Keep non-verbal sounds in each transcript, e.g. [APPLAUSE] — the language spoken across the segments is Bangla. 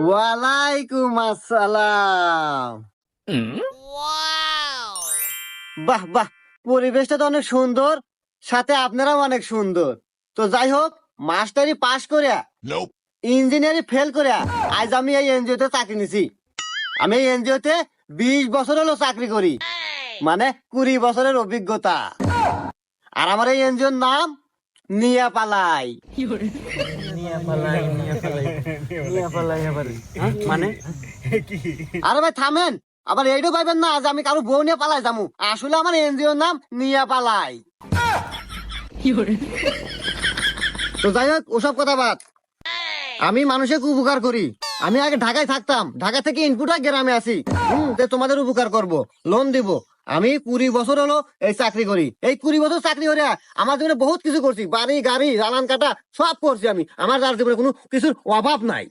ওয়ালাইকুম আসসালাম। বাহ বাহ পরিবেশটা তো অনেক সুন্দর সাথে আপনারাও অনেক সুন্দর। তো যাই হোক মাস্টারি পাশ করিয়া ইঞ্জিনিয়ারিং ফেল করিয়া আজ আমি এই এনজিও তে চাকরি নিছি। আমি এই এনজিও তে বিশ বছর হলো চাকরি করি। মানে কুড়ি বছরের অভিজ্ঞতা। আর আমার এই এনজিওর নাম নিয়া পালাই মানে? আরে ভাই থামেন। আবার পাইবেন না যে আমি কারও বউ নিয়ে পালাই যামু। আসলে আমার এনজিওর নাম নিয়া পালাই। তো যাই হোক ওসব কথা বাদ। আমি মানুষের উপকার করি। আমি আগে ঢাকায় থাকতাম। ঢাকা থেকে ইনপুট গ্রামে আসি। হুম তোমাদের উপকার করব। লোন দিব। আমি কুড়ি বছর হলো এই চাকরি করি। এই কুড়ি বছর চাকরি করে আমার জীবনে বহুত কিছু করছি। বাড়ি গাড়ি রানান কাটা সব করছি আমি। আমার যার জীবনে কোনো কিছুর অভাব নাই।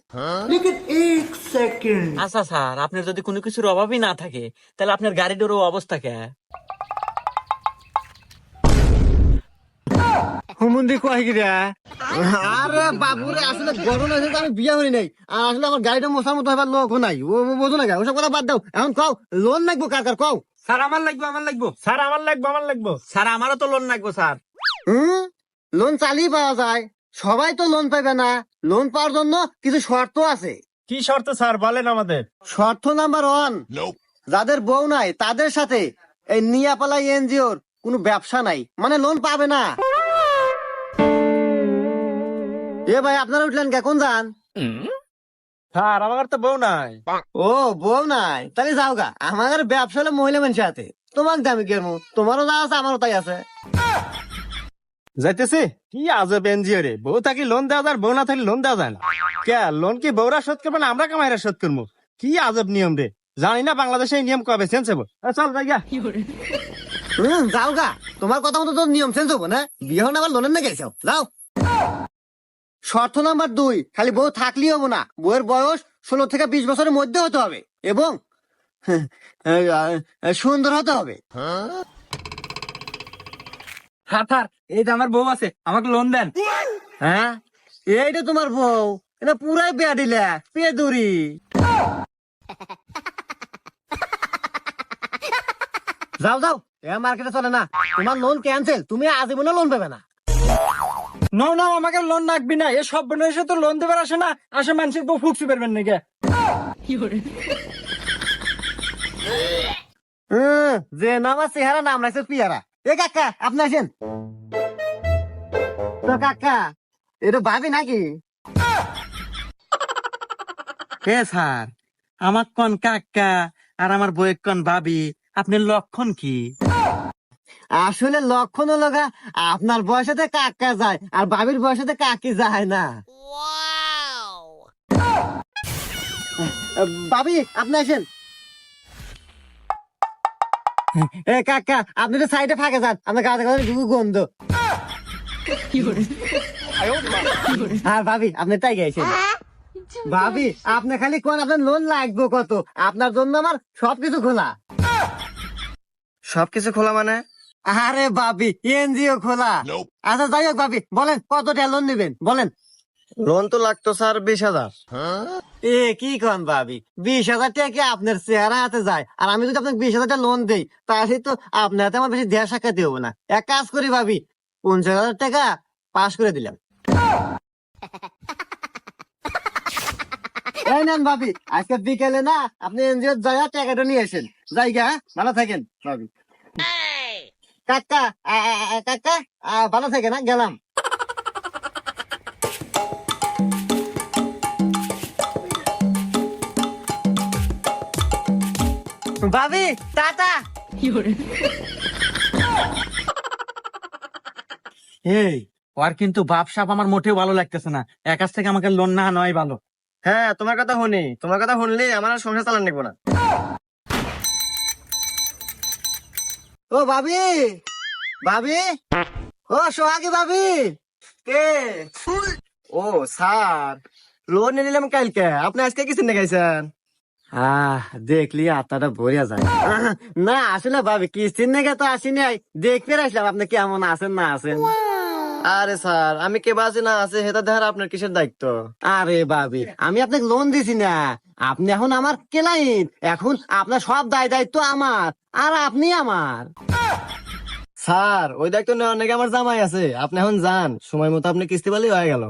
আচ্ছা স্যার আপনার যদি কোনো কিছুর অভাবই না থাকে তাহলে আপনার গাড়িটারও অবস্থা কে? হুমুন্দি কয় কি রে আরে বাবুরে আসলে গরম তো আমি বিয়ে করি নাই। আর আসলে আমার গাড়িটা মশার মতো হবার লোক নাই। ও বোঝো না ওসব কথা বাদ দাও। এখন কও লোন লাগবো কার কার? কও। স্যার আমার লাগবে আমার লাগবে। স্যার আমার লাগবে আমার লাগবে। স্যার আমারও তো লোন লাগবে স্যার। হুম লোন চালিয়ে পাওয়া যায়। সবাই তো লোন পাবে না। লোন পাওয়ার জন্য কিছু শর্ত আছে। কি শর্ত স্যার? বলেন আমাদের। শর্ত নাম্বার ওয়ান যাদের বউ নাই তাদের সাথে এই নিয়াপালাই এনজিওর কোনো ব্যবসা নাই। মানে লোন পাবে না। এ ভাই আপনারা উঠলেন কে? কোন যান? স্যার আমার তো বউ নাই। ও বউ নাই। তাহলে যাও গা। আমার ব্যবসা হলো মহিলা মানুষের হাতে। তোমার দামি কেমন তোমারও যা আছে আমারও তাই আছে। যাইতেছি? কি আজব এনজিও রে। বউ থাকি লোন দেওয়া যায় বউ না থাকলে লোন দেওয়া যায় না। কে লোন কি বউরা শোধ করবে না আমরা কামাইরা শোধ করব? কি আজব নিয়ম রে। জানি না বাংলাদেশে এই নিয়ম কবে সেন্সেবল চল যাই গা। যাও গা। তোমার কথা মতো তো নিয়ম চেঞ্জ হব না। বিয়ে হন আবার লোনের না গেছো যাও। শর্ত নাম্বার দুই খালি বউ থাকলেই হব না। বউয়ের বয়স ষোলো থেকে বিশ বছরের মধ্যে হতে হবে এবং [LAUGHS] সুন্দর হতে হবে। স্যার এই আমার বউ আছে আমাকে লোন দেন। হ্যাঁ? এইটা তোমার বউ এটা পুরাই বেয়া দিলে পেদুরি। যাও যাও এ মার্কেটে চলে না। তোমার লোন ক্যান্সেল তুমি আজীবনে লোন পাবে না। নো না আমাকে লোন লাগবি না। এ সব বনের তো লোন দেবার আসে না। আসে মানুষের বউ ফুকসি পারবেন নাকি? যে নামার চেহারা নাম রাখছে পিয়ারা। এ কাকা আপনি আসেন। তো কাকা এটা ভাবি নাকি? কে স্যার? আমার কোন কাকা আর আমার বউয়ের কোন ভাবি? আপনার লক্ষণ কি? আসলে লক্ষণ হলো গা, আপনার বয়সেতে কাকা যায় আর বাবির বয়সেতে কাকি যায় না। বাবি আপনি আসেন। এ কাকা আপনি তো সাইডে ফাঁকে যান আপনার গাছে গাছে গুগু গন্ধ। আর ভাবি আপনি তাই গেছেন ভাবি আপনি খালি কোন আপনার লোন লাগবে কত? আপনার জন্য আমার সবকিছু খোলা। সবকিছু খোলা মানে? আরে বাবি এনজিও খোলা। আচ্ছা যাই হোক বাবি বলেন কত টাকা লোন নেবেন? বলেন। লোন তো লাগতো স্যার বিশ হাজার। এ কি কন ভাবি বিশ হাজার টাকা কি আপনার চেহারা হাতে যায়? আর আমি যদি আপনাকে বিশ হাজার টাকা লোন দেই তাহলে তো আপনার হাতে আমার বেশি দেড় সাক্ষাৎ হব না। এক কাজ করি ভাবি পঞ্চাশ হাজার টাকা পাশ করে দিলাম। [LAUGHS] এই নেন ভাবি আজকে বিকেলে না আপনি এনজিও জায়গা টাকাটা নিয়ে আসেন। জায়গা ভালো থাকেন ভাবি কাকা কাকা ভালো থাকেন হ্যাঁ গেলাম। ভাবি টাটা। এই ওর কিন্তু বাপ সাপ আমার মোটেও ভালো লাগতেছে না। এক কাছ থেকে আমাকে লোন না নয় ভালো। হ্যাঁ তোমার কথা শুনি। তোমার কথা শুনলে আমার সংসার চালান নেব না। ও ভাবি ভাবি? ও সোহাগী ভাবি। কে? ও স্যার লোন নিলাম কালকে। আপনি আজকে কি চিন্তা গেছেন আহ দেখলি আত্মাটা ভরিয়া যায়। না আসলে ভাবি কিস্তির নাকি তো আসি নাই দেখতে আসলাম আপনি কেমন আছেন না আছেন? আরে স্যার আমি কে বাজে না আছে সেটা দেখার আপনার কিসের দায়িত্ব? আরে বাবি আমি আপনাকে লোন দিছি না। আপনি এখন আমার ক্লায়েন্ট এখন আপনার সব দায় দায়িত্ব আমার আর আপনি আমার। স্যার ওই দায়িত্ব নেওয়ার নাকি আমার জামাই আছে? আপনি এখন যান সময় মতো আপনি কিস্তি পালি হয়ে গেল।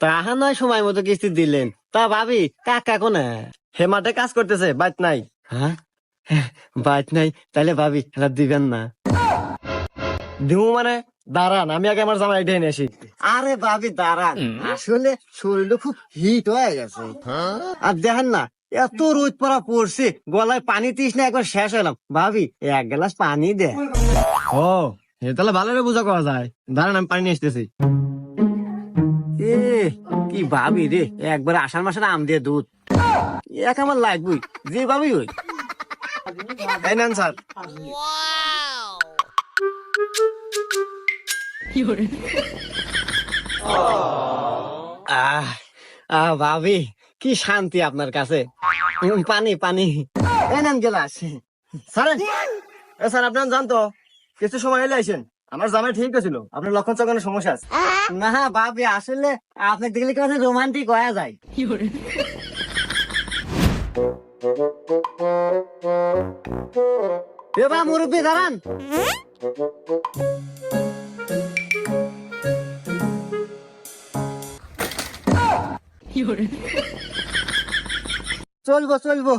তাহা নয় সময় মতো কিস্তি দিলেন। তা ভাবি কাকা কোনে? হে মাঠে কাজ করতেছে বাইত নাই। হ্যাঁ? বাদ নাই। তাহলে ভাবি দিবেন না। দিব মানে? দাঁড়ান আমি আগে আমার জামাই ডেনে আসি। আরে ভাবি দাঁড়ান। আসলে শরীরটা খুব হিট হয়ে গেছে। আর দেখেন না এত রোদ পড়া পড়ছে গলায় পানি তিস না একবার শেষ হলাম ভাবি এক গ্লাস পানি দে। ও তাহলে ভালো করে বোঝা করা যায়। দাঁড়ান আমি পানি আসতেছি। এ কি ভাবি রে একবার আষাঢ় মাসের আম দিয়ে দুধ। এক আমার লাগবই যে ভাবি ওই এই নেন স্যার। আহ আহ ভাবি কি শান্তি আপনার কাছে? উম, পানি পানি। এই গেলাস। স্যার স্যার আপনার জানতো কিছু সময় এলে আইসেন। আমার জামাই ঠিক ছিল আপনার লক্ষণ চক্ষণের সমস্যা আছে। না ভাবি আসলে আপনাকে দেখলে কেমন রোমান্টিক হয়ে যায়। এবার মুরব্বী দাঁড়ান। চলবো চলবো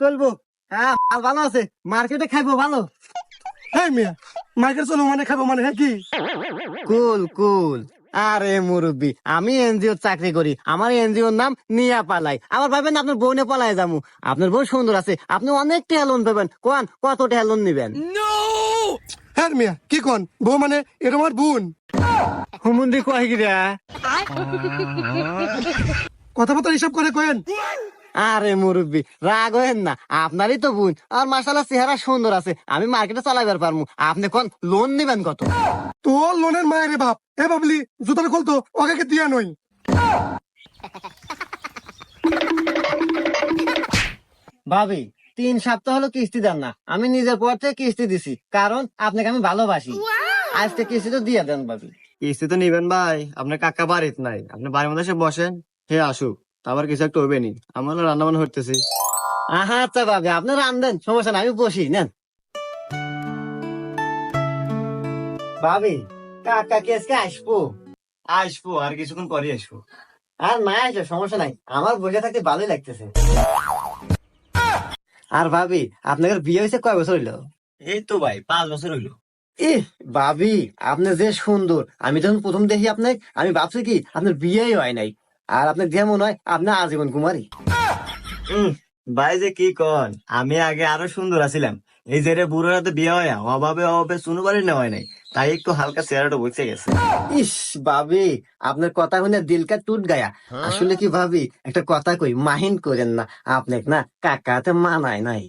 চলবো। হ্যাঁ ভালো আছে। মার্কেটে খাইবো ভালো। হ্যাঁ মিয়া। মার্কেট চলো মানে খাব মানে হ্যাঁ কি? কুল কুল। আরে মুরব্বী আমি এনজিও চাকরি করি। আমার এনজিওর নাম নিয়া পালাই। আবার ভাবেন আপনার বউনে পালাই যাব। আপনার বোন সুন্দর আছে। আপনি অনেক টাকা লোন পাবেন। কোন কত টাকা লোন নিবেন? হ্যাঁ মিয়া কি কন? বউ মানে এটা আমার বোন। হুমুন্দি কয় গিরা কথাবার্তা হিসাব করে কেন আরে মুরব্বি রাগ হেন না। আপনারই তো বোন আর মাসালা চেহারা সুন্দর আছে। আমি মার্কেটে চালাইবার পারমু। আপনি কোন লোন নিবেন কত? তোর লোনের মায়ের বাপ। এ বাবলি জুতার খুলতো ওকে দিয়া নই ভাবি তিন সপ্তাহ হলো কিস্তি দেন না। আমি নিজের পর থেকে কিস্তি দিছি কারণ আপনাকে আমি ভালোবাসি। আজকে কিস্তি তো দিয়ে দেন ভাবি। কিস্তি তো নিবেন ভাই আপনার কাকা বাড়িতে নাই। আপনি বাড়ির মধ্যে এসে বসেন। হে আসুক। তারপর কিছু একটা হবে নি। আমার রান্না বান্না হইতেছি। আহা আচ্ছা ভাবি আপনি রান্ধেন সমস্যা নাই আমি বসি নেন। ভাবি কাকা কে আজকে আসব? আসব আর কিছুক্ষণ পরে আসব। আর না আসলে সমস্যা নাই আমার বসে থাকতে ভালোই লাগতেছে। আর ভাবি আপনাদের বিয়ে হয়েছে কয় বছর হইল? এই তো ভাই পাঁচ বছর হইল। এ ভাবি আপনি যে সুন্দর আমি যখন প্রথম দেখি আপনাকে আমি ভাবছি কি আপনার বিয়েই হয় নাই। আর আপনার যেমন হয় আপনার আজীবন কুমারী। ভাই যে কি কন আমি আগে আরও সুন্দর আছিলাম। এই যে রে বুড়ো রাতে বিয়ে হয় অভাবে অভাবে শুনু বাড়ি নেওয়া নাই তাই একটু হালকা চেহারাটা বসে গেছে। ইস ভাবি আপনার কথা শুনে দিলকা টুট গায়া। আসলে কি ভাবি একটা কথা কই মাহিন করেন না আপনি না কাকাতে মানায় নাই।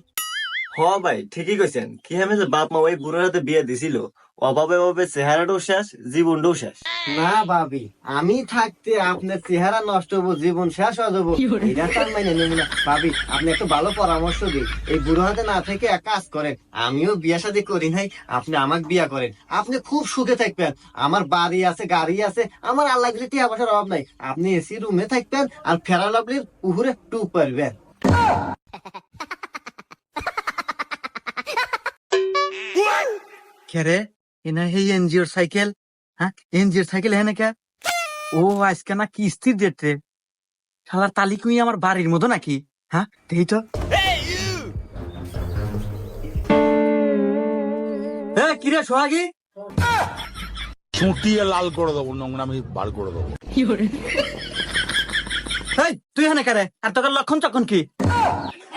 হ ভাই ঠিকই কইছেন। কি আমি যে বাপ মা ওই বুড়ো রাতে বিয়ে দিছিল অভাবে অভাবে চেহারাটাও শেষ জীবনটাও শেষ। না ভাবি আমি থাকতে আপনার চেহারা নষ্ট হব জীবন শেষ হয়ে যাব। এটা তার মানে নেব না। ভাবি আপনি একটু ভালো পরামর্শ দিন। এই বুড়ো হাতে না থেকে এক কাজ করেন। আমিও বিয়ে শাদী করি নাই আপনি আমাকে বিয়া করেন। আপনি খুব সুখে থাকবেন। আমার বাড়ি আছে গাড়ি আছে আমার আল্লাহ টিয়া পয়সার অভাব নাই। আপনি এসি রুমে থাকবেন আর ফেরা লাভলির উহুরে টুপ পারবেন খেরে এনা হে এনজিওর সাইকেল হ্যাঁ এনজিওর সাইকেল হ্যাঁ নাকি ও আজকে না কিস্তির ডেট রে শালার তালিকুই আমার বাড়ির মতো নাকি হ্যাঁ দেই তো হ্যাঁ কিরে সোহাগী চুটিয়ে লাল করে দেবো নোংরামি বার করে দেবো তুই হ্যাঁ কারে আর তোর লক্ষণ চক্ষণ কি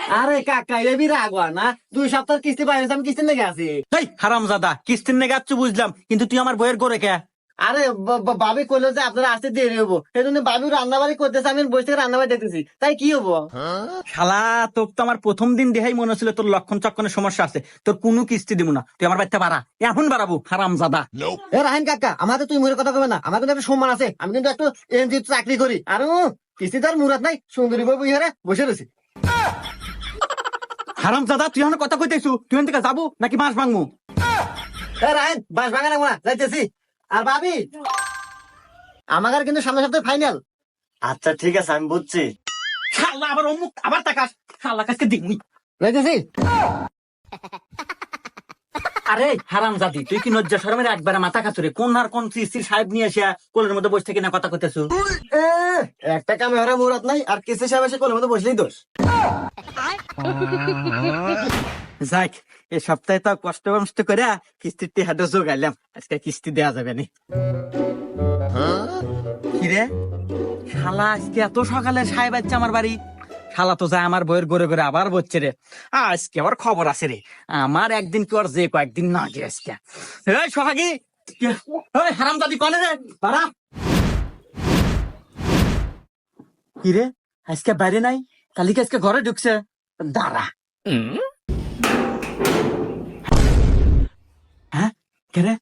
আরে কাকা না দুই সপ্তাহ কিস্তি পাইছে আমি কিস্তি লেগে আছি। এই হারাম জাদা কিস্তির আচ্ছু বুঝলাম কিন্তু তুই আমার বইয়ের করে কে? আরে বা- বা- কইলো যে আপনারা আসতে দেরি হব সেই জন্য রান্না বাড়ি করতেছে আমি বসে থেকে রান্না বাড়ি দেখতেছি। তাই কি হব শালা তোর তো আমার প্রথম দিন দেখাই মনে হচ্ছিল তোর লক্ষণ চক্ষণের সমস্যা আছে। তোর কোনো কিস্তি দিব না। তুই আমার বাচ্চা বাড়া। এখন বাড়াবো হারাম জাদা এ রাহেন কাকা আমাকে তুই মুখের কথা কবে না। আমার কিন্তু একটা সম্মান আছে। আমি কিন্তু একটু এনজি চাকরি করি। আর কিস্তি তো আর মুরাত নাই। সুন্দরী বাবু ইহারে বসে রয়েছি। হারাম দাদা তুই এখন কথা কইতেছু তুই এখান থেকে যাব নাকি মাছ ভাঙবো এ রাহেন বাস ভাঙা লাগবো না যাইতেছি। আর ভাবি আমার কিন্তু সামনে সপ্তাহে ফাইনাল আচ্ছা ঠিক আছে আমি বুঝছি। শালা আবার অমুক আবার তাকাস। শালা কাছকে দিমুই। বুঝেছি [LAUGHS] আরে হারাম জাদি তুই কি নজ্জা শরমের একবারে মাথা কাতুরে কোন আর কোন স্ত্রী সাহেব নিয়ে এসে কোলের মধ্যে বসে থেকে না কথা কইতেছো? একটা কামে হারা মুরাত নাই আর কিসে সাহেব এসে কোলের মধ্যে বসলেই দোষ। যাক এই সপ্তাহে তো কষ্ট মষ্ট করে কিস্তির টিহাটা জোগাইলাম। আজকে কিস্তি দেওয়া যাবে নি। কিরে শালা আজকে এত সকালে সাহেব আছে আমার বাড়ি। শালা তো যায় আমার বইয়ের গড়ে গড়ে আবার বলছে রে। আজকে আবার খবর আছে রে। আমার একদিন কি ওর যে কয়েকদিন না গে আজকে। এই সোহাগী হারাম দাদি কনে রে? বাড়া। কিরে আজকে বাইরে নাই? কালিকে আজকে ঘরে ঢুকছে? দাঁড়া। হ্যাঁ? কে রে?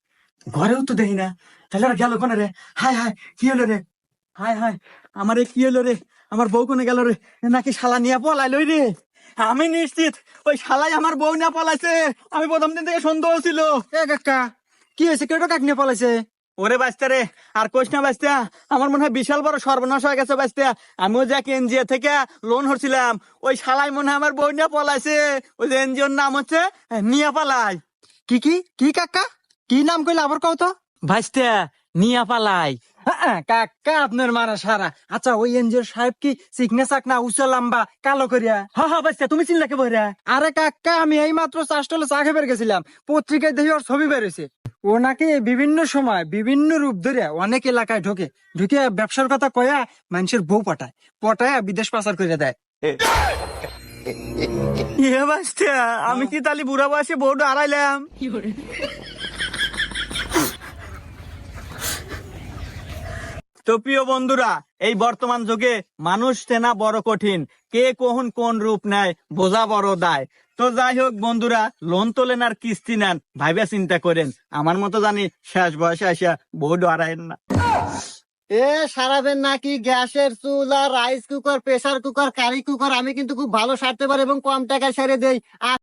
ঘরেও তো দেখি না। তাহলে গেল কোনে রে? হায় হায়, কি হলো রে? হায় হায়, আমার কি হলো রে? আমার বউ কোনে গেল রে? নাকি শালা নিয়ে পলাইলো রে? আমি নিশ্চিত ওই শালাই আমার বউ নিয়ে পলাইছে। আমি প্রথম দিন থেকে সন্দেহ ছিল। এ কাকা কি হয়েছে? কেউ কাক নিয়ে পলাইছে? ওরে বাঁচতে রে আর কোশ না বাঁচতে আমার মনে হয় বিশাল বড় সর্বনাশ হয়ে গেছে বাঁচতে আমিও যে এনজিও থেকে লোন হচ্ছিলাম ওই শালাই মনে হয় আমার বউ নিয়ে পলাইছে। ওই যে এনজিওর নাম হচ্ছে নিয়ে পালাই। কি কি কি কাকা? কি নাম কইলে? আবার কও তো। ভাইস্তে নিয়া পালাই। কাকা আপনার মারা সারা। আচ্ছা ওই এনজিওর সাহেব কি সিগনেস না উঁচা লম্বা কালো করিয়া? হ্যাঁ হ্যাঁ ভাইস্তে তুমি চিনলা কে বইরা। আরে কাকা আমি এই মাত্র চাষটলে চা খেয়ে গেছিলাম। পত্রিকায় দেখি ওর ছবি বেরোছে ও নাকি বিভিন্ন সময় বিভিন্ন রূপ ধরে অনেক এলাকায় ঢোকে। ঢুকে ব্যবসার কথা কয়া মানুষের বউ পটায়। পটায় বিদেশ পাচার করে দেয়। [LAUGHS] ইয়ে আমি কি তালি বুড়া বয়সে বউটা হারাইলাম? তো প্রিয় বন্ধুরা, এই বর্তমান যুগে মানুষ চেনা বড় কঠিন। কে কখন কোন রূপ নেয়, বোঝা বড় দায়। তো যাই হোক বন্ধুরা, লোন তোলেন আর কিস্তি নেন, ভাইবা চিন্তা করেন। আমার মতো জানি শেষ বয়সে আসা বউ হারায়েন না। এ সারাবেন নাকি গ্যাসের চুলা rice cooker pressure cooker curry cooker আমি কিন্তু খুব ভালো সারতে পারি এবং কম টাকায় সেরে দেই।